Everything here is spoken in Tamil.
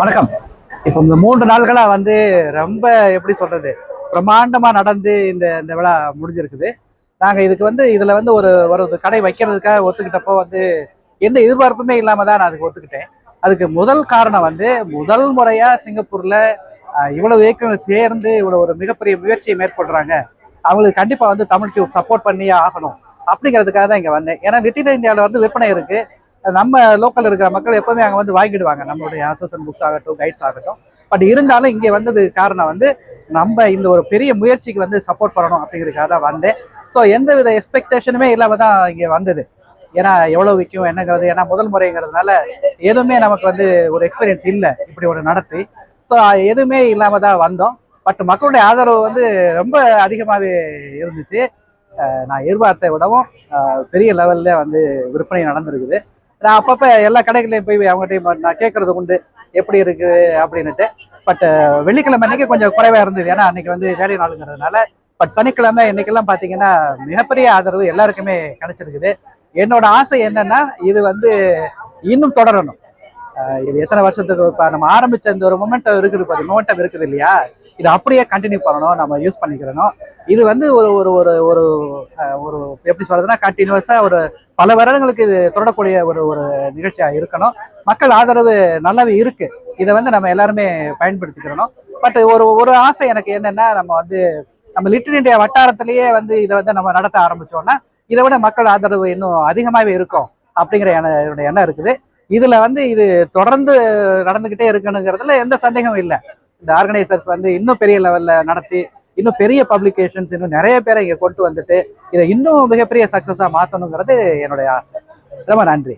வணக்கம். இப்போ இந்த மூன்று நாள்களாக வந்து ரொம்ப எப்படி சொல்றது பிரம்மாண்டமா நடந்து இந்த இந்த விழா முடிஞ்சிருக்குது. நாங்க இதுக்கு வந்து இதுல வந்து ஒரு ஒரு கடை வைக்கிறதுக்காக ஒத்துக்கிட்டப்போ வந்து எந்த எதிர்பார்ப்புமே இல்லாம தான் நான் அதுக்கு ஒத்துக்கிட்டேன். அதுக்கு முதல் காரணம் வந்து முதல் முறையா சிங்கப்பூர்ல இவ்வளவு இயக்கங்கள் சேர்ந்து இவ்வளோ ஒரு மிகப்பெரிய முயற்சியை மேற்கொள்கிறாங்க அவங்களுக்கு கண்டிப்பா வந்து தமிழ் டியூப் சப்போர்ட் பண்ணியே ஆகணும். அப்படிங்கிறதுக்காக தான் இங்கே வந்தேன். ஏன்னா லிட்டில் இந்தியாவில் வந்து விற்பனை இருக்கு. நம்ம லோக்கல் இருக்கிற மக்கள் எப்பவுமே அங்கே வந்து வாங்கிடுவாங்க. நம்மளுடைய அசோசியன் புக்ஸ் ஆகட்டும் கைட்ஸ் ஆகட்டும். பட் இருந்தாலும் இங்கே வந்தது காரணம் வந்து நம்ம இந்த ஒரு பெரிய முயற்சிக்கு வந்து சப்போர்ட் பண்ணணும் அப்படிங்கிறதுக்காக தான் வந்தேன். ஸோ எந்த வித எக்ஸ்பெக்டேஷனுமே இல்லாமல் தான் இங்கே வந்தது. ஏன்னா எவ்வளோ விற்கும் என்னங்கிறது ஏன்னா முதல் முறைங்கிறதுனால எதுவுமே நமக்கு வந்து ஒரு எக்ஸ்பீரியன்ஸ் இல்லை. இப்படி ஒரு நடத்தி. ஸோ எதுவுமே இல்லாமல் தான் வந்தோம். பட் மக்களுடைய ஆதரவு வந்து ரொம்ப அதிகமாகவே இருந்துச்சு. நான் எதிர்பார்த்த விடவும் பெரிய லெவலில் வந்து விற்பனை நடந்திருக்குது. நான் அப்பப்போ எல்லா கடைகளையும் போய் அவங்ககிட்டயும் நான் கேட்கறது உண்டு. எப்படி இருக்குது அப்படின்னுட்டு. பட் வெள்ளிக்கிழமை அன்னைக்கு கொஞ்சம் குறைவாக இருந்தது. ஏன்னா அன்னைக்கு வந்து வேலை நாளுங்கிறதுனால. பட் சனிக்கிழமை இன்னைக்கெல்லாம் பார்த்தீங்கன்னா மிகப்பெரிய ஆதரவு எல்லாருக்குமே கிடைச்சிருக்குது. என்னோட ஆசை என்னன்னா இது வந்து இன்னும் தொடரணும். இது எத்தனை வருஷத்துக்கு இப்போ நம்ம ஆரம்பிச்ச இந்த ஒரு மொமெண்டம் இருக்குது பாரு மொமெண்டம் இருக்குது இல்லையா? இது அப்படியே கண்டினியூ பண்ணணும் நம்ம யூஸ் பண்ணிக்கிறணும். இது வந்து ஒரு ஒரு ஒரு ஒரு ஒரு எப்படி சொல்றதுன்னா கண்டினியூஸாக ஒரு பல வருடங்களுக்கு இது தொடரக்கூடிய ஒரு ஒரு நிகழ்ச்சியாக இருக்கணும். மக்கள் ஆதரவு நல்லாவே இருக்கு. இதை வந்து நம்ம எல்லாருமே பயன்படுத்திக்கிறணும். பட் ஒரு ஒரு ஆசை எனக்கு என்னன்னா நம்ம வந்து நம்ம லிட்டில் இந்தியா வட்டாரத்திலேயே வந்து இதை வந்து நம்ம நடத்த ஆரம்பிச்சோம்னா இதை விட மக்கள் ஆதரவு இன்னும் அதிகமாகவே இருக்கும் அப்படிங்கிற எண்ண- என்னோட எண்ணம் இருக்குது. இதுல வந்து இது தொடர்ந்து நடந்துகிட்டே இருக்கணுங்கிறதுல எந்த சந்தேகமும் இல்லை. இந்த ஆர்கனைசர்ஸ் வந்து இன்னும் பெரிய லெவல்ல நடத்தி இன்னும் பெரிய பப்ளிகேஷன்ஸ் இன்னும் நிறைய பேரை இங்க கொண்டு வந்துட்டு இதை இன்னும் மிகப்பெரிய சக்சஸா மாத்தணுங்கிறது என்னுடைய ஆசை. ரொம்ப நன்றி.